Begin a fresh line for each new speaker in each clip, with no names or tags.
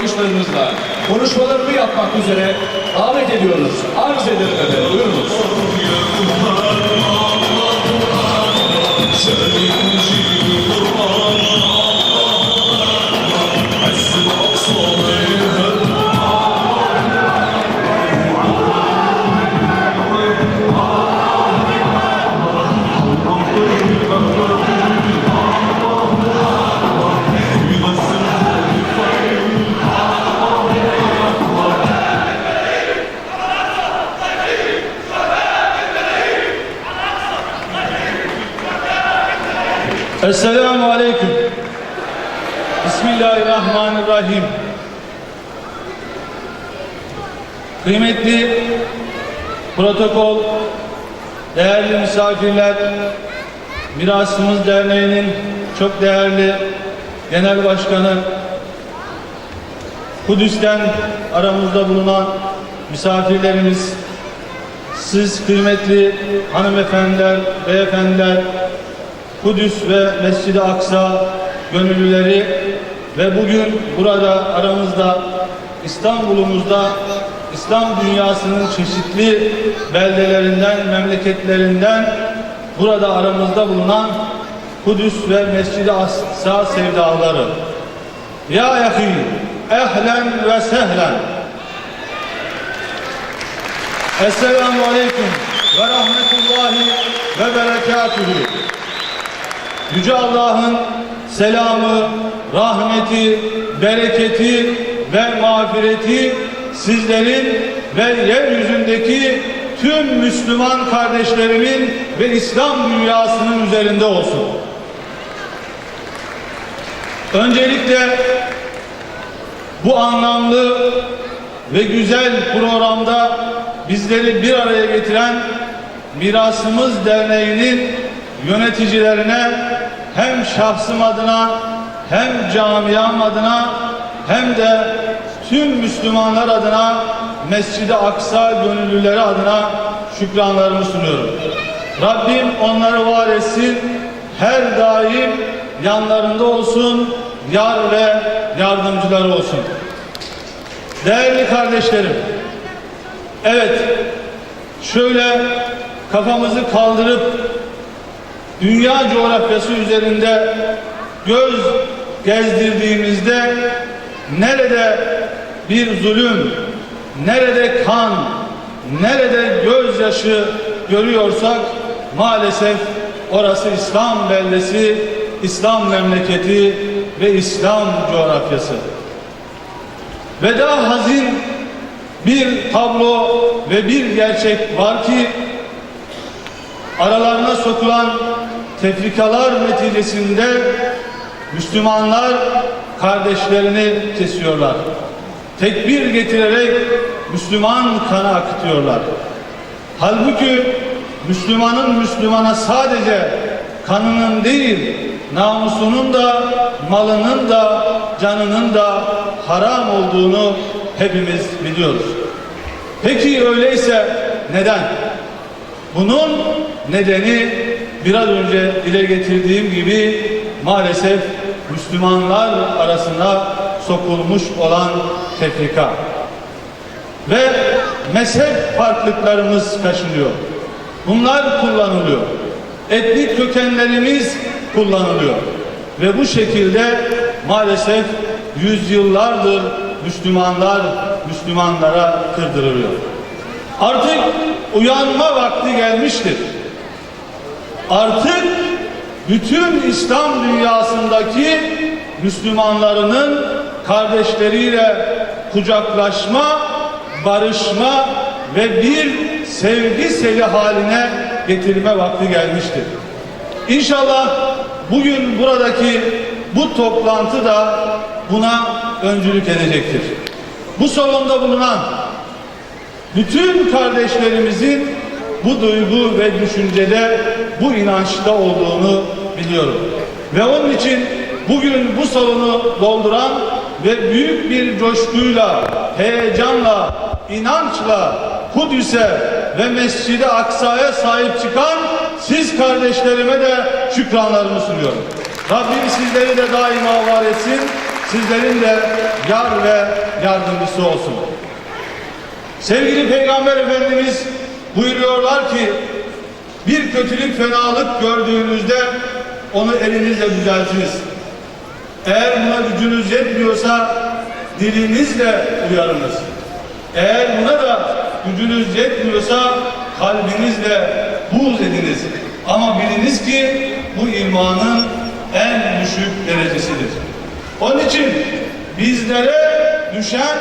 alkışlarınızla konuşmalarını yapmak üzere davet ediyoruz. Arz ederim efendim. Buyurunuz.
Esselamu Aleyküm. Bismillahirrahmanirrahim. Kıymetli protokol, değerli misafirler, Mirasımız Derneği'nin çok değerli genel başkanı, Kudüs'ten aramızda bulunan misafirlerimiz, siz kıymetli hanımefendiler, beyefendiler, Kudüs ve Mescid-i Aksa gönüllüleri ve bugün burada aramızda İstanbul'umuzda İslam dünyasının çeşitli beldelerinden, memleketlerinden burada aramızda bulunan Kudüs ve Mescid-i Aksa sevdaları. Ya ehi, ehlen ve sehlen. Esselamu Aleyküm ve Rahmetullahi ve Berekatuhu. Yüce Allah'ın selamı, rahmeti, bereketi ve mağfireti sizlerin ve yeryüzündeki tüm Müslüman kardeşlerimin ve İslam dünyasının üzerinde olsun. Öncelikle bu anlamlı ve güzel programda bizleri bir araya getiren Mirasımız Derneği'nin yöneticilerine hem şahsım adına hem camiam adına hem de tüm Müslümanlar adına Mescid-i Aksa gönüllüleri adına şükranlarımı sunuyorum. Rabbim onları var etsin, her daim yanlarında olsun, yar ve yardımcıları olsun. Değerli kardeşlerim, evet şöyle kafamızı kaldırıp dünya coğrafyası üzerinde göz gezdirdiğimizde nerede bir zulüm, nerede kan, nerede gözyaşı görüyorsak maalesef orası İslam beldesi, İslam memleketi ve İslam coğrafyası. Ve daha hazin bir tablo ve bir gerçek var ki aralarına sokulan tefrikalar neticesinde Müslümanlar kardeşlerini kesiyorlar. Tekbir getirerek Müslüman kanı akıtıyorlar. Halbuki Müslümanın Müslümana sadece kanının değil, namusunun da, malının da, canının da haram olduğunu hepimiz biliyoruz. Peki öyleyse neden? Bunun nedeni biraz önce dile getirdiğim gibi maalesef Müslümanlar arasında sokulmuş olan tefrika. Ve mezhep farklılıklarımız kaşınıyor. Bunlar kullanılıyor. Etnik kökenlerimiz kullanılıyor. Ve bu şekilde maalesef yüzyıllardır Müslümanlar Müslümanlara kırdırılıyor. Artık uyanma vakti gelmiştir. Artık bütün İslam dünyasındaki Müslümanlarının kardeşleriyle kucaklaşma, barışma ve bir sevgi seli haline getirme vakti gelmiştir. İnşallah bugün buradaki bu toplantı da buna öncülük edecektir. Bu salonda bulunan bütün kardeşlerimizin bu duygu ve düşüncede bu inançta olduğunu biliyorum. Ve onun için bugün bu salonu dolduran ve büyük bir coşkuyla, heyecanla, inançla Kudüs'e ve Mescid-i Aksa'ya sahip çıkan siz kardeşlerime de şükranlarımı sunuyorum. Rabbim sizleri de daima var etsin. sizlerin de yar ve yardımcısı olsun. Sevgili Peygamber Efendimiz buyuruyorlar ki bir kötülük fenalık gördüğünüzde onu elinizle düzeltiniz. Eğer buna gücünüz yetmiyorsa dilinizle uyarınız. Eğer buna da gücünüz yetmiyorsa kalbinizle buğz ediniz. Ama biliniz ki bu imanın en düşük derecesidir. Onun için bizlere düşen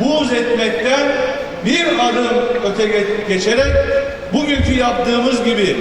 buğz etmekten bir adım öte ge- geçerek bugünkü yaptığımız gibi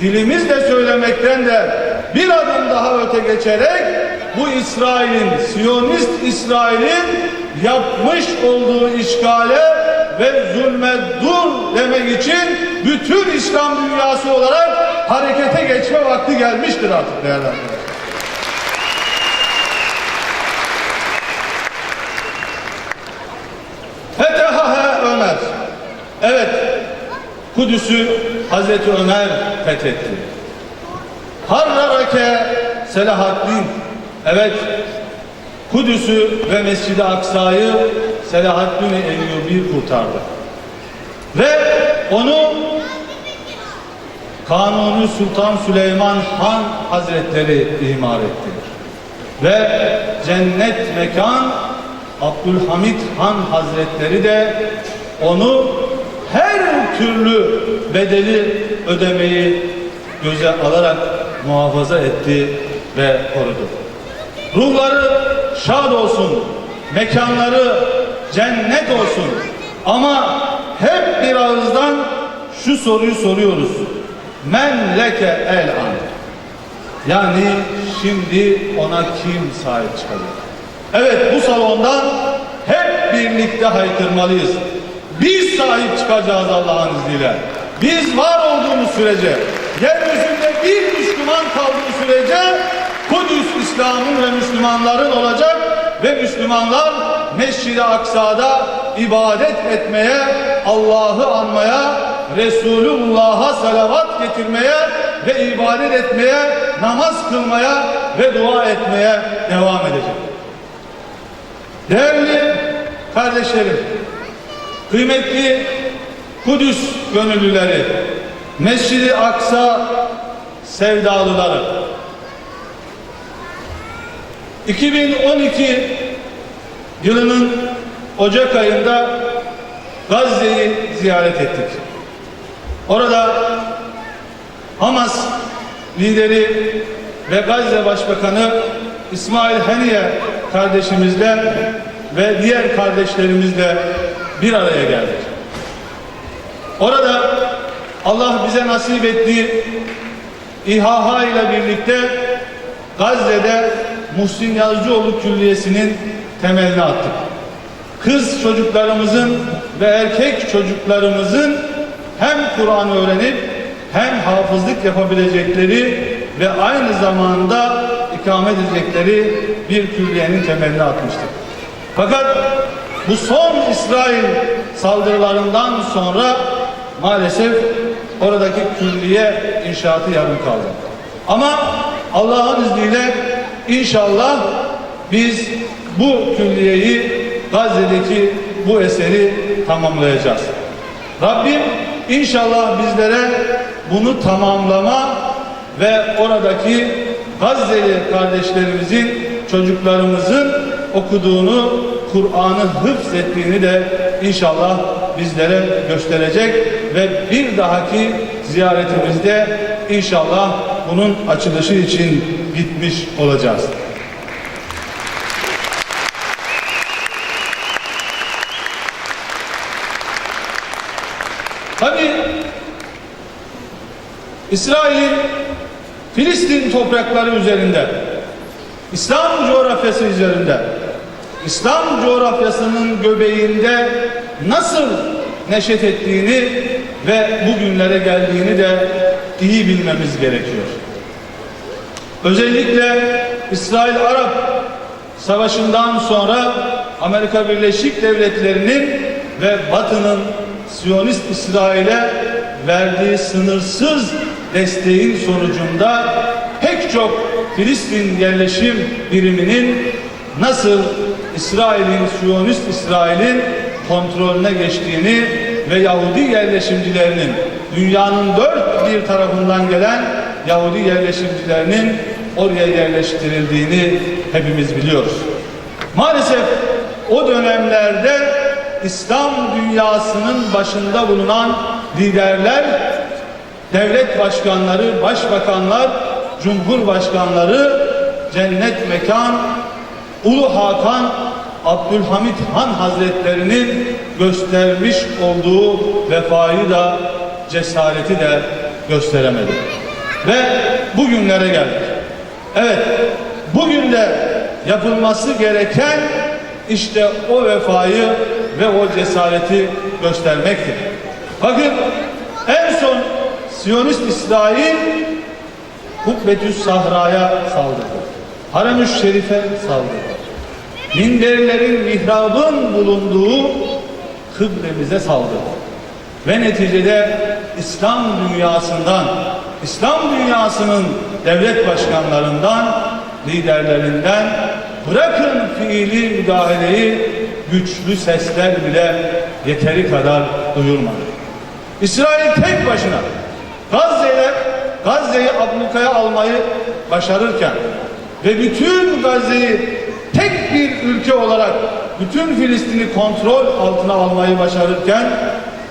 dilimizle söylemekten de bir adım daha öte geçerek bu İsrail'in, Siyonist İsrail'in yapmış olduğu işgale ve zulme dur demek için bütün İslam dünyası olarak harekete geçme vakti gelmiştir artık değerli arkadaşlar. Fetehaha Ömer. Evet, Kudüs'ü Hazreti Ömer fethetti. Harrarake Selahaddin. Evet, Kudüs'ü ve Mescid-i Aksa'yı Selahaddin Eyyubi kurtardı. Ve onu Kanuni Sultan Süleyman Han Hazretleri imar etti. Ve cennet mekan Abdülhamit Han Hazretleri de onu her türlü bedeli ödemeyi göze alarak muhafaza etti ve korudu. Ruhları şad olsun, mekanları cennet olsun. Ama hep bir ağızdan şu soruyu soruyoruz. Men leke el an. Yani şimdi ona kim sahip çıkacak? Evet bu salondan hep birlikte haykırmalıyız. Biz sahip çıkacağız Allah'ın izniyle. Biz var olduğumuz sürece, yeryüzünde bir Müslüman kaldığı sürece Kudüs İslam'ın ve Müslümanların olacak ve Müslümanlar Mescid-i Aksa'da ibadet etmeye, Allah'ı anmaya, Resulullah'a salavat getirmeye ve ibadet etmeye, namaz kılmaya ve dua etmeye devam edecek. Değerli kardeşlerim, kıymetli Kudüs gönüllüleri, Mescid-i Aksa sevdalıları, 2012 yılının Ocak ayında Gazze'yi ziyaret ettik. Orada Hamas lideri ve Gazze Başbakanı İsmail Haniye kardeşimizle ve diğer kardeşlerimizle bir araya geldik. Orada Allah bize nasip ettiği İHH ile birlikte Gazze'de Muhsin Yazıcıoğlu Külliyesi'nin temelini attık. Kız çocuklarımızın ve erkek çocuklarımızın hem Kur'an öğrenip hem hafızlık yapabilecekleri ve aynı zamanda ikamet edecekleri bir külliyenin temelini atmıştık. Fakat bu son İsrail saldırılarından sonra maalesef oradaki külliye inşaatı yarım kaldı. Ama Allah'ın izniyle inşallah biz bu külliyeyi Gazze'deki bu eseri tamamlayacağız. Rabbim inşallah bizlere bunu tamamlama ve oradaki Gazze'li kardeşlerimizin, çocuklarımızın okuduğunu, Kur'an'ı hıfzettiğini de inşallah bizlere gösterecek ve bir dahaki ziyaretimizde inşallah bunun açılışı için gitmiş olacağız. Tabi İsrail'in Filistin toprakları üzerinde İslam coğrafyası üzerinde İslam coğrafyasının göbeğinde nasıl neşet ettiğini ve bugünlere geldiğini de iyi bilmemiz gerekiyor. Özellikle İsrail-Arap Savaşı'ndan sonra Amerika Birleşik Devletleri'nin ve Batı'nın Siyonist İsrail'e verdiği sınırsız desteğin sonucunda pek çok Filistin yerleşim biriminin nasıl İsrail'in, Siyonist İsrail'in kontrolüne geçtiğini ve Yahudi yerleşimcilerinin dünyanın dört bir tarafından gelen Yahudi yerleşimcilerinin oraya yerleştirildiğini hepimiz biliyoruz. Maalesef o dönemlerde İslam dünyasının başında bulunan liderler, devlet başkanları, başbakanlar, cumhurbaşkanları, cennet mekan, Ulu Hakan Abdülhamit Han Hazretlerinin göstermiş olduğu vefayı da cesareti de gösteremedi. Ve bugünlere geldik. Evet, bugün de yapılması gereken işte o vefayı ve o cesareti göstermektir. Bakın en son Siyonist İsrail Hubbetüs Sahra'ya saldırdı. Harem-ü Şerif'e saldırdı. Minderlerin, mihrabın bulunduğu kıblemize saldırdı. Ve neticede İslam dünyasından, İslam dünyasının devlet başkanlarından, liderlerinden bırakın fiili müdahaleyi güçlü sesler bile yeteri kadar duyurmadı. İsrail tek başına Gazze'ye Gazze'yi ablukaya almayı başarırken ve bütün Gazze'yi tek bir ülke olarak bütün Filistin'i kontrol altına almayı başarırken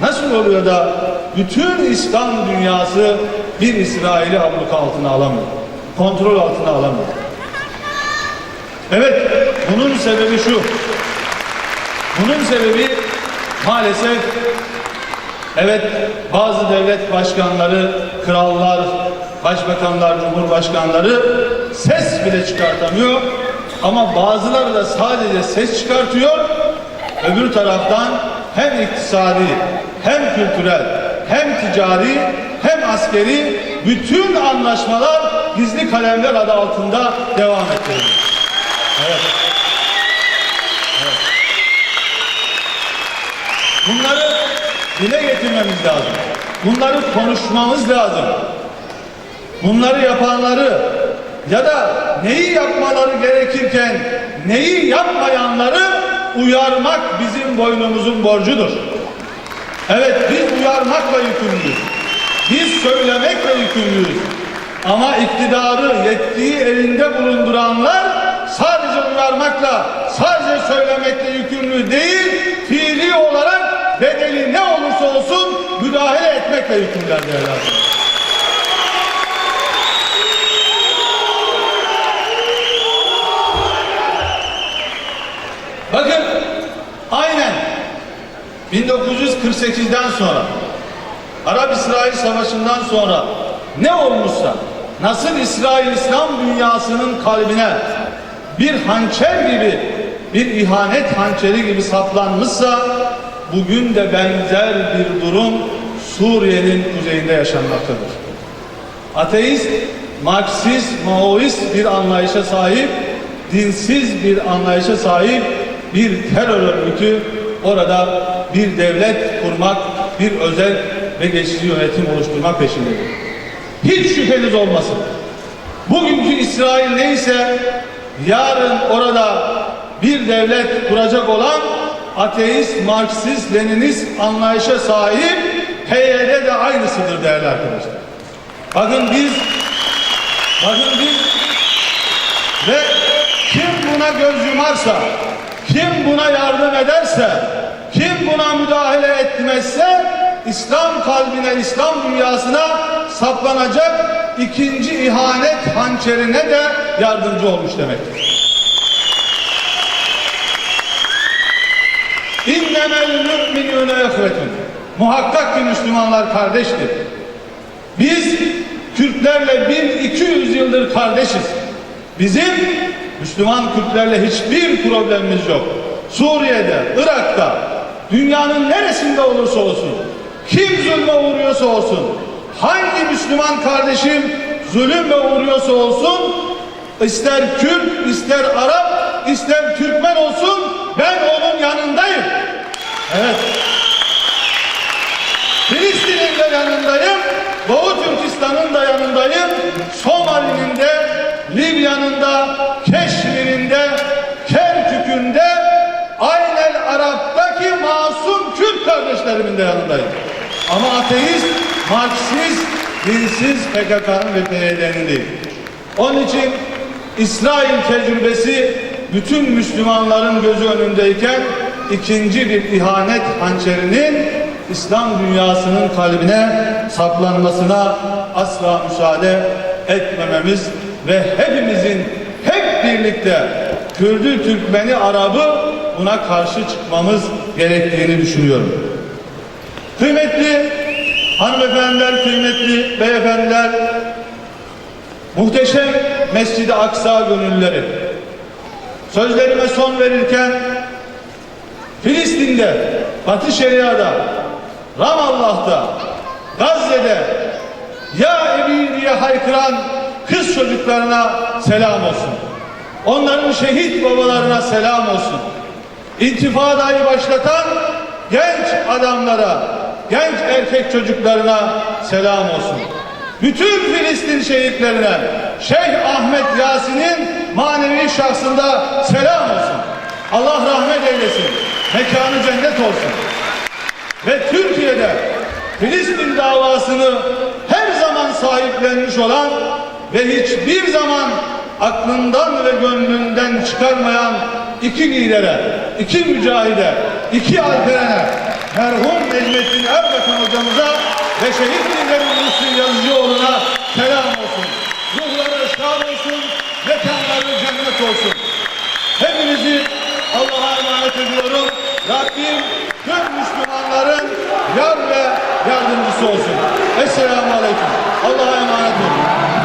nasıl oluyor da bütün İslam dünyası bir İsrail'i abluka altına alamıyor? Kontrol altına alamıyor. Evet, bunun sebebi şu. Bunun sebebi maalesef Evet, bazı devlet başkanları, krallar, başbakanlar, cumhurbaşkanları ses bile çıkartamıyor. Ama bazıları da sadece ses çıkartıyor. Öbür taraftan hem iktisadi, hem kültürel, hem ticari, hem askeri bütün anlaşmalar gizli kalemler adı altında devam ettiriyor. Evet. Bunları dile getirmemiz lazım. Bunları konuşmamız lazım. Bunları yapanları ya da neyi yapmaları gerekirken neyi yapmayanları uyarmak bizim boynumuzun borcudur. Evet biz uyarmakla yükümlüyüz. Biz söylemekle yükümlüyüz. Ama iktidarı, yetkiyi elinde bulunduranlar sadece uyarmakla, sadece söylemekle yükümlü değil, fiili olarak bedeli ne olursa olsun müdahale etmekle yükümlüler değerli arkadaşlar. Bakın aynen 1948'den sonra Arap-İsrail Savaşı'ndan sonra ne olmuşsa nasıl İsrail İslam dünyasının kalbine bir hançer gibi bir ihanet hançeri gibi saplanmışsa bugün de benzer bir durum Suriye'nin kuzeyinde yaşanmaktadır. Ateist, Marksist, Maoist bir anlayışa sahip, dinsiz bir anlayışa sahip bir terör örgütü orada bir devlet kurmak, bir özel ve geçici yönetim oluşturmak peşindedir. Hiç şüpheniz olmasın. Bugünkü İsrail neyse yarın orada bir devlet kuracak olan ateist, Marksist, Leninist anlayışa sahip PYD de aynısıdır değerli arkadaşlar. Bakın biz bakın biz ve kim buna göz yumarsa, kim buna yardım ederse, kim buna müdahale etmezse İslam kalbine, İslam dünyasına saplanacak ikinci ihanet hançerine de yardımcı olmuş demektir. İnnemel müminüne ehvetün. Muhakkak ki Müslümanlar kardeştir. Biz Türklerle 1200 yıldır kardeşiz. Bizim Müslüman Kürtlerle hiçbir problemimiz yok. Suriye'de, Irak'ta, dünyanın neresinde olursa olsun, kim zulme uğruyorsa olsun, hangi Müslüman kardeşim zulümle uğruyorsa olsun, ister Kürt, ister Arap, ister Türkmen olsun, ben onun yanındayım. Evet. Filistin'in de yanındayım, Doğu Türkistan'ın da yanındayım, Somali'nin kardeşlerimin de yanındayım. Ama ateist, Marksist, dinsiz PKK'nın ve PYD'nin değil. Onun için İsrail tecrübesi bütün Müslümanların gözü önündeyken ikinci bir ihanet hançerinin İslam dünyasının kalbine saplanmasına asla müsaade etmememiz ve hepimizin hep birlikte Kürdü, Türkmeni, Arabı buna karşı çıkmamız gerektiğini düşünüyorum. Kıymetli hanımefendiler, kıymetli beyefendiler, muhteşem Mescid-i Aksa gönüllüleri, sözlerime son verirken Filistin'de, Batı Şeria'da, Ramallah'ta, Gazze'de ya Ebi diye haykıran kız çocuklarına selam olsun. Onların şehit babalarına selam olsun. İntifadayı başlatan genç adamlara, genç erkek çocuklarına selam olsun. Bütün Filistin şehitlerine Şeyh Ahmet Yasin'in manevi şahsında selam olsun. Allah rahmet eylesin. Mekanı cennet olsun. Ve Türkiye'de Filistin davasını her zaman sahiplenmiş olan ve hiçbir zaman aklından ve gönlünden çıkarmayan iki lidere, iki mücahide, iki alperene, merhum Necmettin Erbakan hocamıza ve şehit liderin Hüsnü Yazıcıoğlu'na selam olsun. Ruhları şad olsun, mekanları cennet olsun. Hepinizi Allah'a emanet ediyorum. Rabbim tüm Müslümanların yar ve yardımcısı olsun. Esselamu Aleyküm. Allah'a emanet olun.